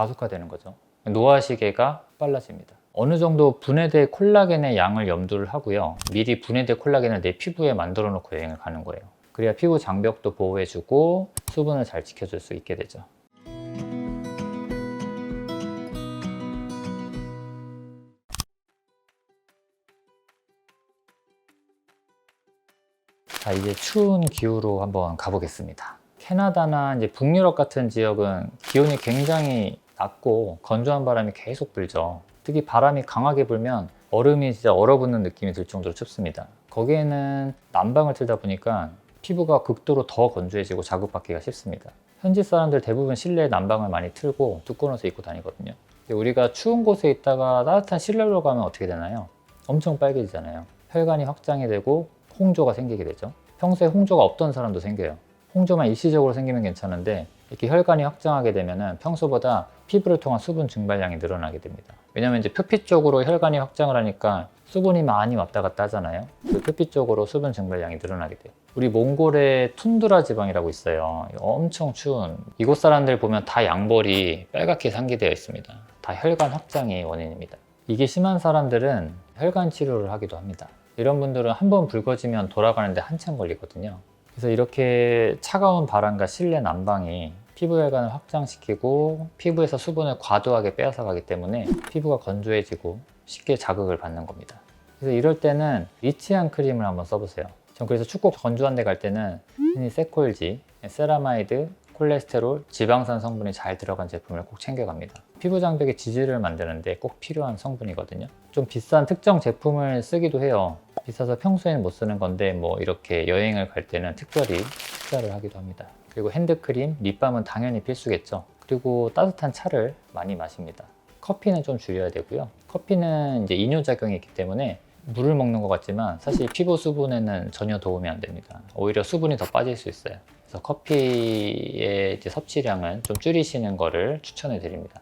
가속화되는 거죠. 노화 시계가 빨라집니다. 어느 정도 분해될 콜라겐의 양을 염두를 하고요. 미리 분해될 콜라겐을 내 피부에 만들어 놓고 여행을 가는 거예요. 그래야 피부 장벽도 보호해주고 수분을 잘 지켜줄 수 있게 되죠. 자, 이제 추운 기후로 한번 가보겠습니다. 캐나다나 이제 북유럽 같은 지역은 기온이 굉장히 낮고 건조한 바람이 계속 불죠. 특히 바람이 강하게 불면 얼음이 진짜 얼어붙는 느낌이 들 정도로 춥습니다. 거기에는 난방을 틀다 보니까 피부가 극도로 더 건조해지고 자극받기가 쉽습니다. 현지 사람들 대부분 실내에 난방을 많이 틀고 두꺼운 옷을 입고 다니거든요. 우리가 추운 곳에 있다가 따뜻한 실내로 가면 어떻게 되나요? 엄청 빨개지잖아요. 혈관이 확장이 되고 홍조가 생기게 되죠. 평소에 홍조가 없던 사람도 생겨요. 홍조만 일시적으로 생기면 괜찮은데 이렇게 혈관이 확장하게 되면은 평소보다 피부를 통한 수분 증발량이 늘어나게 됩니다. 왜냐면 이제 표피 쪽으로 혈관이 확장을 하니까 수분이 많이 왔다 갔다 하잖아요. 그 표피 쪽으로 수분 증발량이 늘어나게 돼요. 우리 몽골의 툰드라 지방이라고 있어요. 엄청 추운 이곳 사람들 보면 다 양벌이 빨갛게 상기되어 있습니다. 다 혈관 확장이 원인입니다. 이게 심한 사람들은 혈관 치료를 하기도 합니다. 이런 분들은 한 번 붉어지면 돌아가는데 한참 걸리거든요. 그래서 이렇게 차가운 바람과 실내 난방이 피부 혈관을 확장시키고 피부에서 수분을 과도하게 빼앗아 가기 때문에 피부가 건조해지고 쉽게 자극을 받는 겁니다. 그래서 이럴 때는 리치한 크림을 한번 써보세요. 전 그래서 춥고 건조한 데 갈 때는 흔히 세콜지, 세라마이드, 콜레스테롤, 지방산 성분이 잘 들어간 제품을 꼭 챙겨갑니다. 피부 장벽의 지지를 만드는데 꼭 필요한 성분이거든요. 좀 비싼 특정 제품을 쓰기도 해요. 비싸서 평소에는 못 쓰는 건데 뭐 이렇게 여행을 갈 때는 특별히 투자를 하기도 합니다. 그리고 핸드크림, 립밤은 당연히 필수겠죠. 그리고 따뜻한 차를 많이 마십니다. 커피는 좀 줄여야 되고요. 커피는 이제 이뇨 작용이 있기 때문에 물을 먹는 것 같지만 사실 피부 수분에는 전혀 도움이 안 됩니다. 오히려 수분이 더 빠질 수 있어요. 그래서 커피의 섭취량은 좀 줄이시는 거를 추천해 드립니다.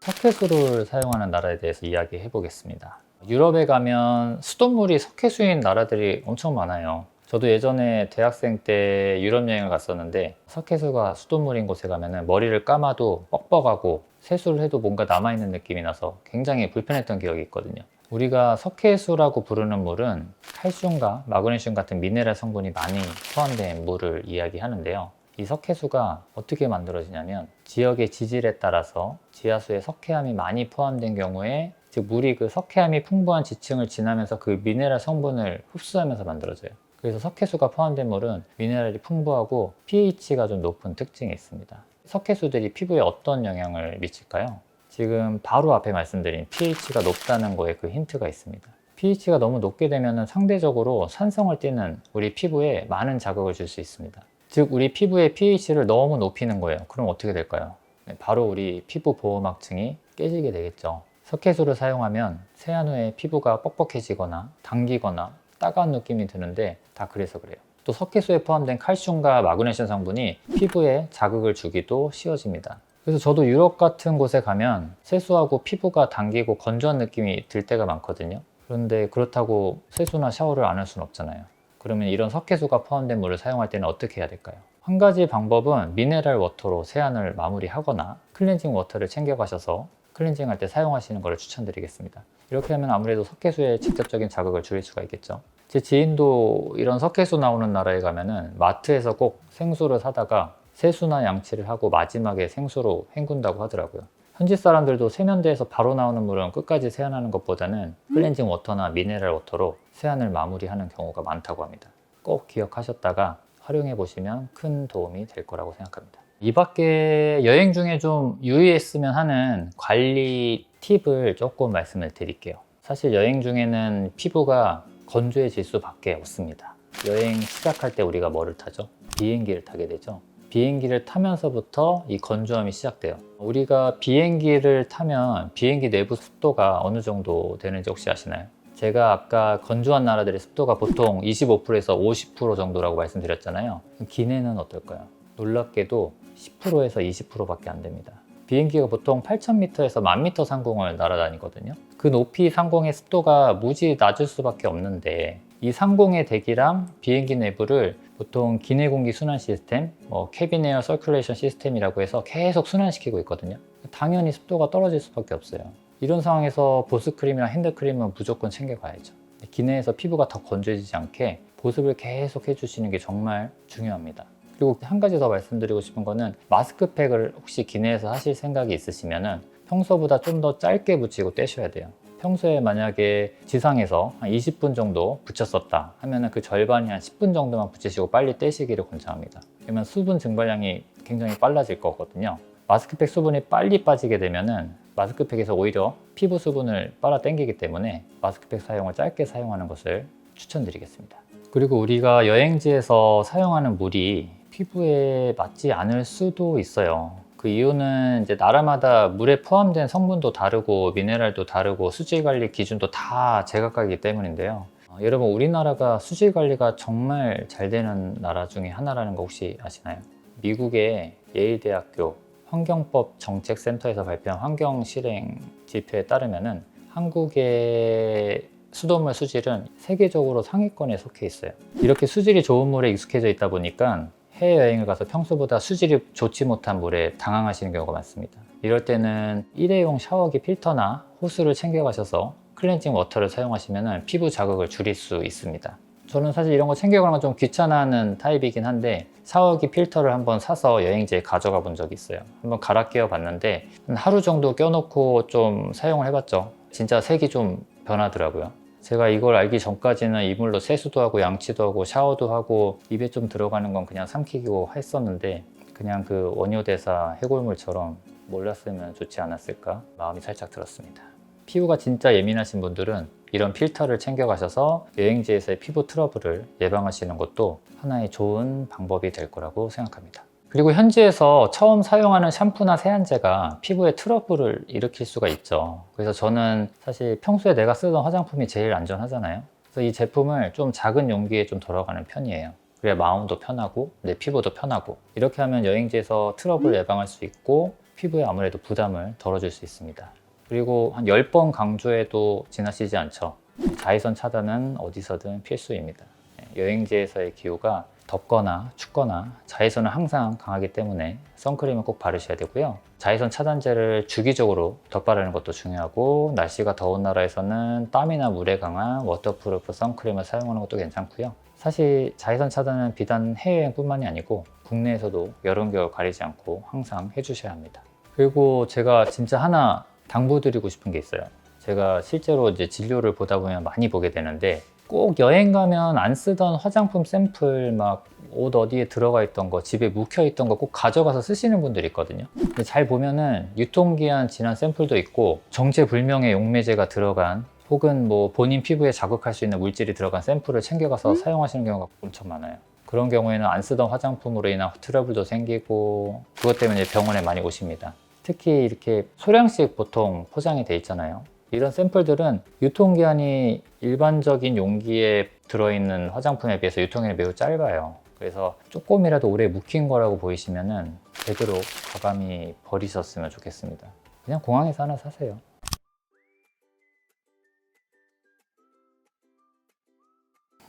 석회수를 사용하는 나라에 대해서 이야기해 보겠습니다. 유럽에 가면 수돗물이 석회수인 나라들이 엄청 많아요. 저도 예전에 대학생 때 유럽 여행을 갔었는데 석회수가 수돗물인 곳에 가면 머리를 감아도 뻑뻑하고 세수를 해도 뭔가 남아있는 느낌이 나서 굉장히 불편했던 기억이 있거든요. 우리가 석회수라고 부르는 물은 칼슘과 마그네슘 같은 미네랄 성분이 많이 포함된 물을 이야기하는데요. 이 석회수가 어떻게 만들어지냐면 지역의 지질에 따라서 지하수에 석회암이 많이 포함된 경우에 즉 물이 그 석회암이 풍부한 지층을 지나면서 그 미네랄 성분을 흡수하면서 만들어져요. 그래서 석회수가 포함된 물은 미네랄이 풍부하고 pH가 좀 높은 특징이 있습니다. 석회수들이 피부에 어떤 영향을 미칠까요? 지금 바로 앞에 말씀드린 pH가 높다는 거에 그 힌트가 있습니다. pH가 너무 높게 되면 상대적으로 산성을 띠는 우리 피부에 많은 자극을 줄 수 있습니다. 즉 우리 피부의 pH를 너무 높이는 거예요. 그럼 어떻게 될까요? 네, 바로 우리 피부 보호막층이 깨지게 되겠죠. 석회수를 사용하면 세안 후에 피부가 뻑뻑해지거나 당기거나 따가운 느낌이 드는데 다 그래서 그래요. 또 석회수에 포함된 칼슘과 마그네슘 성분이 피부에 자극을 주기도 쉬워집니다. 그래서 저도 유럽 같은 곳에 가면 세수하고 피부가 당기고 건조한 느낌이 들 때가 많거든요. 그런데 그렇다고 세수나 샤워를 안 할 수는 없잖아요. 그러면 이런 석회수가 포함된 물을 사용할 때는 어떻게 해야 될까요? 한 가지 방법은 미네랄 워터로 세안을 마무리하거나 클렌징 워터를 챙겨가셔서 클렌징 할 때 사용하시는 것을 추천드리겠습니다. 이렇게 하면 아무래도 석회수의 직접적인 자극을 줄일 수가 있겠죠. 제 지인도 이런 석회수 나오는 나라에 가면은 마트에서 꼭 생수를 사다가 세수나 양치를 하고 마지막에 생수로 헹군다고 하더라고요. 현지 사람들도 세면대에서 바로 나오는 물은 끝까지 세안하는 것보다는 클렌징 워터나 미네랄 워터로 세안을 마무리하는 경우가 많다고 합니다. 꼭 기억하셨다가 활용해 보시면 큰 도움이 될 거라고 생각합니다. 이 밖에 여행 중에 좀 유의했으면 하는 관리 팁을 조금 말씀을 드릴게요. 사실 여행 중에는 피부가 건조해질 수밖에 없습니다. 여행 시작할 때 우리가 뭐를 타죠? 비행기를 타게 되죠. 비행기를 타면서부터 이 건조함이 시작돼요. 우리가 비행기를 타면 비행기 내부 습도가 어느 정도 되는지 혹시 아시나요? 제가 아까 건조한 나라들의 습도가 보통 25%에서 50% 정도라고 말씀드렸잖아요. 기내는 어떨까요? 놀랍게도 10%에서 20%밖에 안 됩니다. 비행기가 보통 8,000m에서 10,000m 상공을 날아다니거든요. 그 높이 상공의 습도가 무지 낮을 수밖에 없는데 이 상공의 대기랑 비행기 내부를 보통 기내 공기 순환 시스템, 뭐 캐빈 에어 서큘레이션 시스템이라고 해서 계속 순환시키고 있거든요. 당연히 습도가 떨어질 수밖에 없어요. 이런 상황에서 보습크림이나 핸드크림은 무조건 챙겨가야죠. 기내에서 피부가 더 건조해지지 않게 보습을 계속 해주시는 게 정말 중요합니다. 그리고 한 가지 더 말씀드리고 싶은 거는 마스크팩을 혹시 기내에서 하실 생각이 있으시면은 평소보다 좀 더 짧게 붙이고 떼셔야 돼요. 평소에 만약에 지상에서 한 20분 정도 붙였었다 하면은 그 절반이 한 10분 정도만 붙이시고 빨리 떼시기를 권장합니다. 그러면 수분 증발량이 굉장히 빨라질 거거든요. 마스크팩 수분이 빨리 빠지게 되면은 마스크팩에서 오히려 피부 수분을 빨아 당기기 때문에 마스크팩 사용을 짧게 사용하는 것을 추천드리겠습니다. 그리고 우리가 여행지에서 사용하는 물이 피부에 맞지 않을 수도 있어요. 그 이유는 이제 나라마다 물에 포함된 성분도 다르고 미네랄도 다르고 수질 관리 기준도 다 제각각이기 때문인데요. 어, 여러분 우리나라가 수질 관리가 정말 잘 되는 나라 중에 하나라는 거 혹시 아시나요? 미국의 예일대학교 환경법 정책센터에서 발표한 환경 실행 지표에 따르면은 한국의 수돗물 수질은 세계적으로 상위권에 속해 있어요. 이렇게 수질이 좋은 물에 익숙해져 있다 보니까 해외여행을 가서 평소보다 수질이 좋지 못한 물에 당황하시는 경우가 많습니다. 이럴 때는 일회용 샤워기 필터나 호스를 챙겨가셔서 클렌징 워터를 사용하시면 피부 자극을 줄일 수 있습니다. 저는 사실 이런 거 챙겨가는 건 좀 귀찮아하는 타입이긴 한데 샤워기 필터를 한번 사서 여행지에 가져가 본 적이 있어요. 한번 갈아 끼워 봤는데 한 하루 정도 껴놓고 좀 사용을 해봤죠. 진짜 색이 좀 변하더라고요. 제가 이걸 알기 전까지는 이물로 세수도 하고 양치도 하고 샤워도 하고 입에 좀 들어가는 건 그냥 삼키고 했었는데 그냥 그 원효대사 해골물처럼 몰랐으면 좋지 않았을까 마음이 살짝 들었습니다. 피부가 진짜 예민하신 분들은 이런 필터를 챙겨가셔서 여행지에서의 피부 트러블을 예방하시는 것도 하나의 좋은 방법이 될 거라고 생각합니다. 그리고 현지에서 처음 사용하는 샴푸나 세안제가 피부에 트러블을 일으킬 수가 있죠. 그래서 저는 사실 평소에 내가 쓰던 화장품이 제일 안전하잖아요. 그래서 이 제품을 좀 작은 용기에 좀 들어가는 편이에요. 그래야 마음도 편하고 내 피부도 편하고 이렇게 하면 여행지에서 트러블을 예방할 수 있고 피부에 아무래도 부담을 덜어줄 수 있습니다. 그리고 한 10번 강조해도 지나치지 않죠. 자외선 차단은 어디서든 필수입니다. 네, 여행지에서의 기후가 덥거나 춥거나 자외선은 항상 강하기 때문에 선크림은 꼭 바르셔야 되고요. 자외선 차단제를 주기적으로 덧바르는 것도 중요하고 날씨가 더운 나라에서는 땀이나 물에 강한 워터프루프 선크림을 사용하는 것도 괜찮고요. 사실 자외선 차단은 비단 해외여행뿐만이 아니고 국내에서도 여름 겨울 가리지 않고 항상 해주셔야 합니다. 그리고 제가 진짜 하나 당부드리고 싶은 게 있어요. 제가 실제로 이제 진료를 보다 보면 많이 보게 되는데 꼭 여행 가면 안 쓰던 화장품 샘플 막 옷 어디에 들어가 있던 거 집에 묵혀 있던 거 꼭 가져가서 쓰시는 분들이 있거든요. 근데 잘 보면은 유통기한 지난 샘플도 있고 정체불명의 용매제가 들어간 혹은 뭐 본인 피부에 자극할 수 있는 물질이 들어간 샘플을 챙겨가서 사용하시는 경우가 엄청 많아요. 그런 경우에는 안 쓰던 화장품으로 인한 트러블도 생기고 그것 때문에 병원에 많이 오십니다. 특히 이렇게 소량씩 보통 포장이 돼 있잖아요 이런 샘플들은 유통기한이 일반적인 용기에 들어있는 화장품에 비해서 유통기한이 매우 짧아요. 그래서 조금이라도 오래 묵힌 거라고 보이시면은 제대로 과감히 버리셨으면 좋겠습니다. 그냥 공항에서 하나 사세요.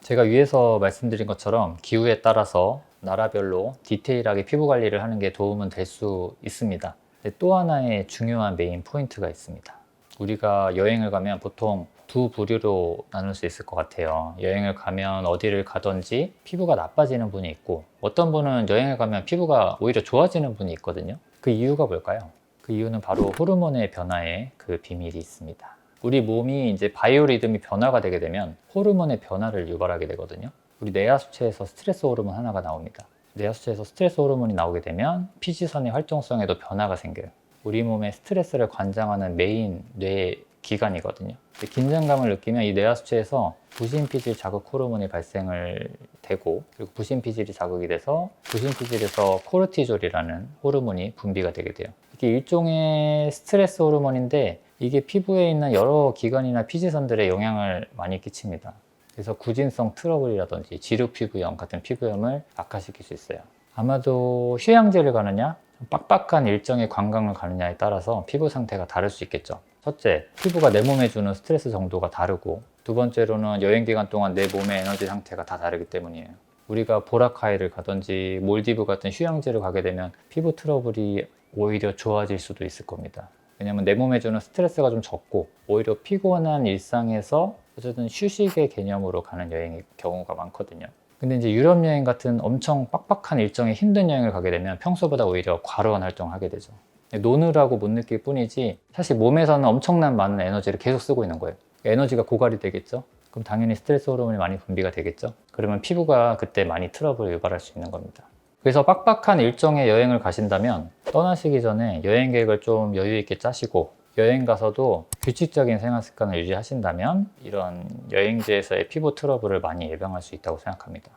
제가 위에서 말씀드린 것처럼 기후에 따라서 나라별로 디테일하게 피부 관리를 하는 게 도움은 될 수 있습니다. 또 하나의 중요한 메인 포인트가 있습니다. 우리가 여행을 가면 보통 두 부류로 나눌 수 있을 것 같아요. 여행을 가면 어디를 가든지 피부가 나빠지는 분이 있고 어떤 분은 여행을 가면 피부가 오히려 좋아지는 분이 있거든요. 그 이유가 뭘까요? 그 이유는 바로 호르몬의 변화에 그 비밀이 있습니다. 우리 몸이 이제 바이오리듬이 변화가 되게 되면 호르몬의 변화를 유발하게 되거든요. 우리 뇌하수체에서 스트레스 호르몬 하나가 나옵니다. 뇌하수체에서 스트레스 호르몬이 나오게 되면 피지선의 활동성에도 변화가 생겨요. 우리 몸의 스트레스를 관장하는 메인 뇌 기관이거든요. 긴장감을 느끼면 이 뇌하 수체에서 부신피질 자극 호르몬이 발생을 되고 그리고 부신피질이 자극이 돼서 부신피질에서 코르티졸이라는 호르몬이 분비가 되게 돼요. 이게 일종의 스트레스 호르몬인데 이게 피부에 있는 여러 기관이나 피지선들에 영향을 많이 끼칩니다. 그래서 구진성 트러블이라든지 지루 피부염 같은 피부염을 악화시킬 수 있어요. 아마도 휴양지를 가느냐 빡빡한 일정의 관광을 가느냐에 따라서 피부 상태가 다를 수 있겠죠. 첫째, 피부가 내 몸에 주는 스트레스 정도가 다르고 두 번째로는 여행 기간 동안 내 몸의 에너지 상태가 다 다르기 때문이에요. 우리가 보라카이를 가든지 몰디브 같은 휴양지를 가게 되면 피부 트러블이 오히려 좋아질 수도 있을 겁니다. 왜냐면 내 몸에 주는 스트레스가 좀 적고 오히려 피곤한 일상에서 어쨌든 휴식의 개념으로 가는 여행의 경우가 많거든요. 근데 이제 유럽 여행 같은 엄청 빡빡한 일정에 힘든 여행을 가게 되면 평소보다 오히려 과로한 활동을 하게 되죠. 노느라고 못 느낄 뿐이지 사실 몸에서는 엄청난 많은 에너지를 계속 쓰고 있는 거예요. 에너지가 고갈이 되겠죠. 그럼 당연히 스트레스 호르몬이 많이 분비가 되겠죠. 그러면 피부가 그때 많이 트러블을 유발할 수 있는 겁니다. 그래서 빡빡한 일정의 여행을 가신다면 떠나시기 전에 여행 계획을 좀 여유 있게 짜시고 여행 가서도 규칙적인 생활 습관을 유지하신다면 이런 여행지에서의 피부 트러블을 많이 예방할 수 있다고 생각합니다.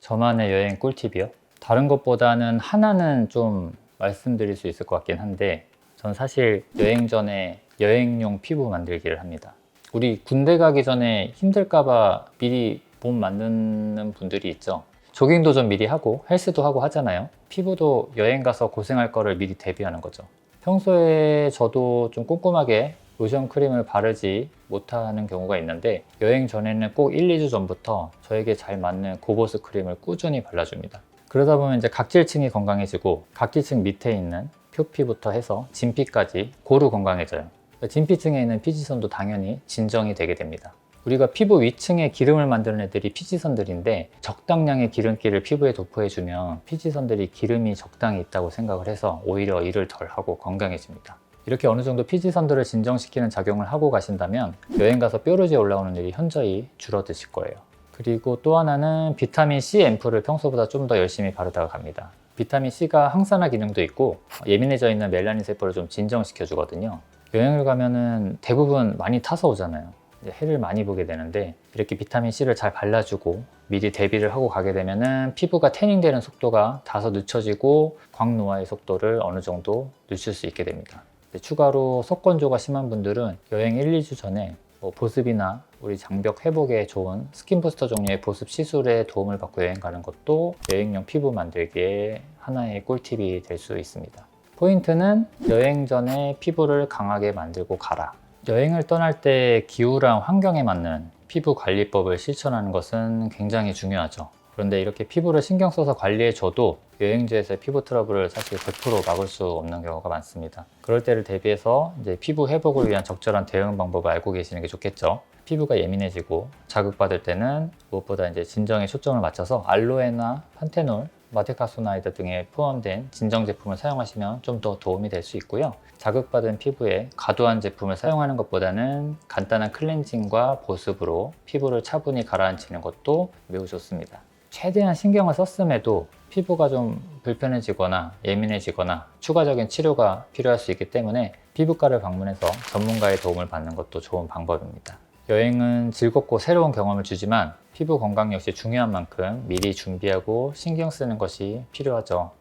저만의 여행 꿀팁이요? 다른 것보다는 하나는 좀 말씀드릴 수 있을 것 같긴 한데 전 사실 여행 전에 여행용 피부 만들기를 합니다. 우리 군대 가기 전에 힘들까봐 미리 몸 만드는 분들이 있죠. 조깅도 좀 미리 하고 헬스도 하고 하잖아요. 피부도 여행 가서 고생할 거를 미리 대비하는 거죠. 평소에 저도 좀 꼼꼼하게 로션 크림을 바르지 못하는 경우가 있는데 여행 전에는 꼭 1, 2주 전부터 저에게 잘 맞는 고보스 크림을 꾸준히 발라줍니다. 그러다 보면 이제 각질층이 건강해지고 각질층 밑에 있는 표피부터 해서 진피까지 고루 건강해져요. 진피층에 있는 피지선도 당연히 진정이 되게 됩니다. 우리가 피부 위층에 기름을 만드는 애들이 피지선들인데 적당량의 기름기를 피부에 도포해주면 피지선들이 기름이 적당히 있다고 생각을 해서 오히려 일을 덜 하고 건강해집니다. 이렇게 어느 정도 피지선들을 진정시키는 작용을 하고 가신다면 여행 가서 뾰루지 올라오는 일이 현저히 줄어드실 거예요. 그리고 또 하나는 비타민 C 앰플을 평소보다 좀 더 열심히 바르다가 갑니다. 비타민 C가 항산화 기능도 있고 예민해져 있는 멜라닌 세포를 좀 진정시켜 주거든요. 여행을 가면은 대부분 많이 타서 오잖아요. 해를 많이 보게 되는데 이렇게 비타민 C를 잘 발라주고 미리 대비를 하고 가게 되면은 피부가 태닝되는 속도가 다소 늦춰지고 광노화의 속도를 어느 정도 늦출 수 있게 됩니다. 추가로 속건조가 심한 분들은 여행 1, 2주 전에 뭐 보습이나 우리 장벽 회복에 좋은 스킨 부스터 종류의 보습 시술에 도움을 받고 여행 가는 것도 여행용 피부 만들기에 하나의 꿀팁이 될 수 있습니다. 포인트는 여행 전에 피부를 강하게 만들고 가라. 여행을 떠날 때 기후랑 환경에 맞는 피부 관리법을 실천하는 것은 굉장히 중요하죠. 그런데 이렇게 피부를 신경 써서 관리해줘도 여행지에서의 피부 트러블을 사실 100% 막을 수 없는 경우가 많습니다. 그럴 때를 대비해서 이제 피부 회복을 위한 적절한 대응 방법을 알고 계시는 게 좋겠죠. 피부가 예민해지고 자극받을 때는 무엇보다 이제 진정에 초점을 맞춰서 알로에나 판테놀, 마데카소나이드 등에 포함된 진정 제품을 사용하시면 좀 더 도움이 될 수 있고요. 자극받은 피부에 과도한 제품을 사용하는 것보다는 간단한 클렌징과 보습으로 피부를 차분히 가라앉히는 것도 매우 좋습니다. 최대한 신경을 썼음에도 피부가 좀 불편해지거나 예민해지거나 추가적인 치료가 필요할 수 있기 때문에 피부과를 방문해서 전문가의 도움을 받는 것도 좋은 방법입니다. 여행은 즐겁고 새로운 경험을 주지만 피부 건강 역시 중요한 만큼 미리 준비하고 신경 쓰는 것이 필요하죠.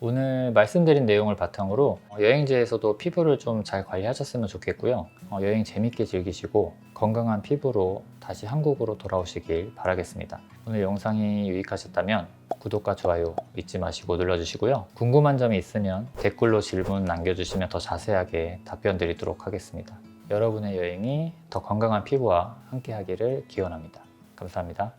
오늘 말씀드린 내용을 바탕으로 여행지에서도 피부를 좀 잘 관리하셨으면 좋겠고요. 어, 여행 재밌게 즐기시고 건강한 피부로 다시 한국으로 돌아오시길 바라겠습니다. 오늘 영상이 유익하셨다면 구독과 좋아요 잊지 마시고 눌러주시고요. 궁금한 점이 있으면 댓글로 질문 남겨주시면 더 자세하게 답변 드리도록 하겠습니다. 여러분의 여행이 더 건강한 피부와 함께 하기를 기원합니다. 감사합니다.